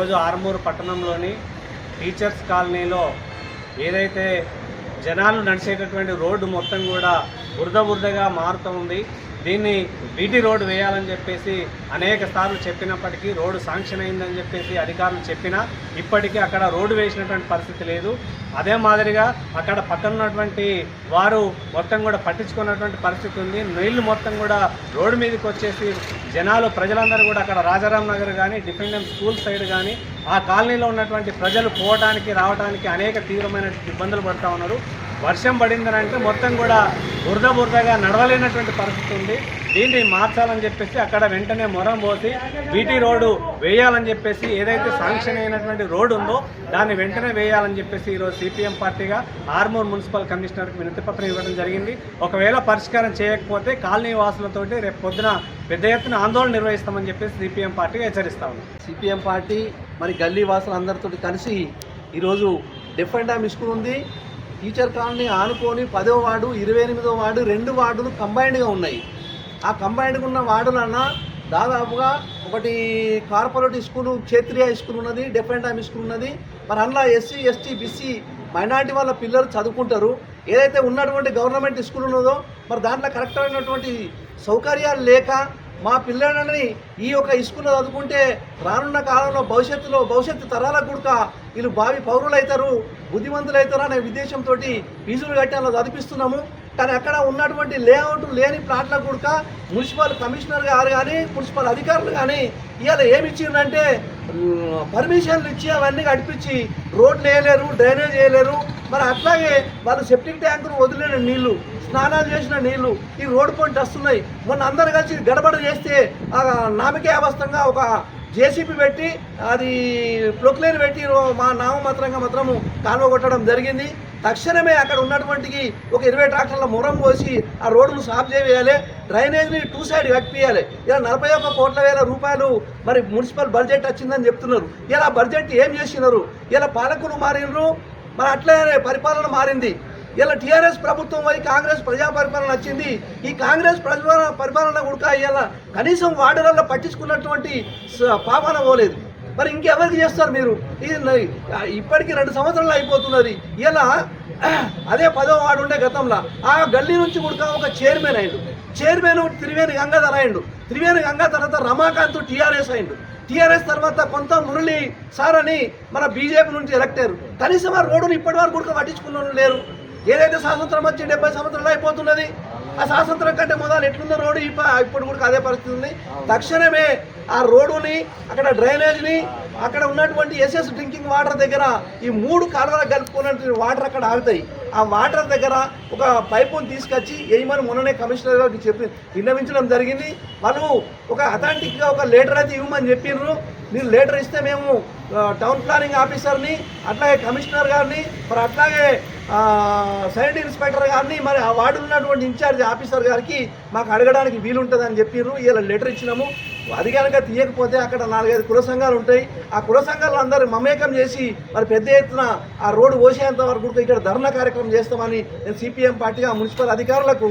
ఈరోజు ఆర్మూరు పట్టణంలోని టీచర్స్ కాలనీలో ఏదైతే జనాలు నడిచేటటువంటి రోడ్డు మొత్తం కూడా బురద బురదగా మారుతూ ఉంది. దీన్ని బీటీ రోడ్డు వేయాలని చెప్పేసి అనేక సార్లు చెప్పినప్పటికీ రోడ్డు శాంక్షన్ అయిందని చెప్పేసి అధికారులు చెప్పినా ఇప్పటికీ అక్కడ రోడ్డు వేసినటువంటి పరిస్థితి లేదు. అదే మాదిరిగా అక్కడ పక్కన ఉన్నటువంటి వారు మొత్తం కూడా పట్టించుకున్నటువంటి పరిస్థితి ఉంది. నీళ్ళు మొత్తం కూడా రోడ్డు మీదకి వచ్చేసి జనాలు ప్రజలందరూ కూడా అక్కడ రాజారాం నగర్ కానీ డిపెండెంట్ స్కూల్ సైడ్ కానీ ఆ కాలనీలో ఉన్నటువంటి ప్రజలు పోవడానికి రావడానికి అనేక తీవ్రమైన ఇబ్బందులు పడుతూ ఉన్నారు. వర్షం పడిందనంటే మొత్తం కూడా బురద బురదగా నడవలేనటువంటి పరిస్థితి ఉంది. దీన్ని మార్చాలని చెప్పేసి అక్కడ వెంటనే మొరం పోసి బీటీ రోడ్డు వేయాలని చెప్పేసి ఏదైతే శాంక్షన్ అయినటువంటి రోడ్డు ఉందో దాన్ని వెంటనే వేయాలని చెప్పేసి ఈరోజు సిపిఎం పార్టీగా ఆర్మూర్ మున్సిపల్ కమిషనర్కి వినతి పత్రం ఇవ్వడం జరిగింది. ఒకవేళ పరిష్కారం చేయకపోతే కాలనీ వాసులతోటి రేపు పొద్దున పెద్ద ఎత్తున ఆందోళన నిర్వహిస్తామని చెప్పేసి సిపిఎం పార్టీ హెచ్చరిస్తా ఉంది సిపిఎం పార్టీ మరి గల్లీ వాసులందరితో కలిసి ఈరోజు డిఫరెంట్ ఆమె స్కూల్ ఉంది. టీచర్ కాలనీ ఆనుకొని పదో వార్డు ఇరవై ఎనిమిదో వార్డు రెండు వార్డులు కంబైన్డ్గా ఉన్నాయి. ఆ కంబైన్డ్గా ఉన్న వార్డులన్నా దాదాపుగా ఒకటి కార్పొరేట్ స్కూల్ క్షేత్రీయ స్కూల్ ఉన్నది డిఫరెంట్ టైమ్ స్కూల్ ఉన్నది. మరి అందులో ఎస్సీ ఎస్టీ బీసీ మైనార్టీ వాళ్ళ పిల్లలు చదువుకుంటారు. ఏదైతే ఉన్నటువంటి గవర్నమెంట్ స్కూల్ ఉన్నదో మరి దాంట్లో కరెక్ట్ అయినటువంటి సౌకర్యాలు లేక మా పిల్లలని ఈ యొక్క ఇసుకులో చదువుకుంటే రానున్న కాలంలో భవిష్యత్తులో భవిష్యత్తు తరాలకు కూడా వీళ్ళు భావి పౌరులు అవుతారు బుద్ధిమంతులు అవుతారు అనే ఉద్దేశంతో ఫీజులు కట్టి అలా చదివిస్తున్నాము కానీ అక్కడ ఉన్నటువంటి లేఅవుట్ లేని ప్లాట్ల కూడక మున్సిపల్ కమిషనర్ గారు కానీ మున్సిపల్ అధికారులు కానీ ఇవాళ ఏమి ఇచ్చిందంటే పర్మిషన్లు ఇచ్చి అవన్నీ కడిపించి రోడ్లు వేయలేరు డ్రైనేజ్ వేయలేరు. మరి అట్లాగే వాళ్ళు సెప్టిక్ ట్యాంకును వదిలేని నీళ్ళు స్నానాలు చేసిన నీళ్ళు ఈ రోడ్డు పొంటి వస్తున్నాయి మొన్న అందరు కలిసి గడబడ చేస్తే నామకే అవస్థంగా ఒక జేసీబీ పెట్టి అది ప్రొక్లేన్ పెట్టి మా మా నామమాత్రంగా మాత్రము కాలువ కొట్టడం జరిగింది. తక్షణమే అక్కడ ఉన్నటువంటి ఒక ఇరవై ట్రాక్టర్ల మురం పోసి ఆ రోడ్డును సాఫ్ చేయాలి డ్రైనేజ్ని టూ సైడ్ కట్టియాలి ఇలా నలభై ఒక్క కోట్ల వేల రూపాయలు మరి మున్సిపల్ బడ్జెట్ వచ్చిందని చెప్తున్నారు. ఇలా బడ్జెట్ ఏం చేసినారు? ఇలా పాలకులు మారినరు మరి అట్లనే పరిపాలన మారింది. ఇలా టీఆర్ఎస్ ప్రభుత్వం వై కాంగ్రెస్ ప్రజా పరిపాలన వచ్చింది. ఈ కాంగ్రెస్ ప్రజా పరిపాలన కూడా ఇలా కనీసం వార్డులలో పట్టించుకున్నటువంటి పాపన పోలేదు. మరి ఇంకెవరికి చేస్తారు మీరు? ఇది ఇప్పటికీ రెండు సంవత్సరాలు అయిపోతున్నది. ఇలా అదే పదో వాడు ఉండే గతంలో ఆ గల్లీ నుంచి కూడా ఒక చైర్మన్ అయిండు. చైర్మన్ త్రివేణి గంగాధర్ అయిండు. త్రివేణి గంగాధర్ తర్వాత రమాకాంత్ టీఆర్ఎస్ అయిండు. టీఆర్ఎస్ తర్వాత కొంత మురళి సార్ అని మన బీజేపీ నుంచి ఎలక్ట్ అయ్యారు. కనీసం ఆ రోడ్డును ఇప్పటి వరకు కూడా పట్టించుకున్న లేరు. ఏదైతే స్వాతంత్రం వచ్చి డెబ్బై సంవత్సరాలు అయిపోతున్నది ఆ స్వాతంత్రం కంటే మొదలు ఎట్లుందో రోడ్డు ఇప్పుడు కూడా అదే పరిస్థితి ఉంది. తక్షణమే ఆ రోడ్డుని అక్కడ డ్రైనేజ్ని అక్కడ ఉన్నటువంటి ఎస్ఎస్ డ్రింకింగ్ వాటర్ దగ్గర ఈ మూడు కాలువలు కలుపుకున్నటువంటి వాటర్ అక్కడ ఆగుతాయి. ఆ వాటర్ దగ్గర ఒక పైపుని తీసుకొచ్చి ఏమని మొన్ననే కమిషనర్ గారికి చెప్పి విన్నవించడం జరిగింది. వాళ్ళు ఒక అథాంటిక్గా ఒక లెటర్ అయితే ఇవ్వమని చెప్పిండ్రు మీరు లెటర్ ఇస్తే మేము టౌన్ ప్లానింగ్ ఆఫీసర్ని అట్లాగే కమిషనర్ గారిని మరి అట్లాగే ఆ, సైడ్ ఇన్స్పెక్టర్ గారిని మరి ఆ వార్డు ఉన్నటువంటి ఇన్ఛార్జ్ ఆఫీసర్ గారికి మాకు అడగడానికి వీలుంటుందని చెప్పిర్రు. ఇలా లెటర్ ఇచ్చినాము. అది కనుక తీయకపోతే అక్కడ నాలుగైదు కుల సంఘాలు ఉంటాయి. ఆ కుల సంఘాలు అందరూ మమేకం చేసి మరి పెద్ద ఎత్తున ఆ రోడ్డు పోసేంత వరకు ఇక్కడ ధర్నా కార్యక్రమం చేస్తామని నేను సిపిఎం పార్టీగా మున్సిపల్ అధికారులకు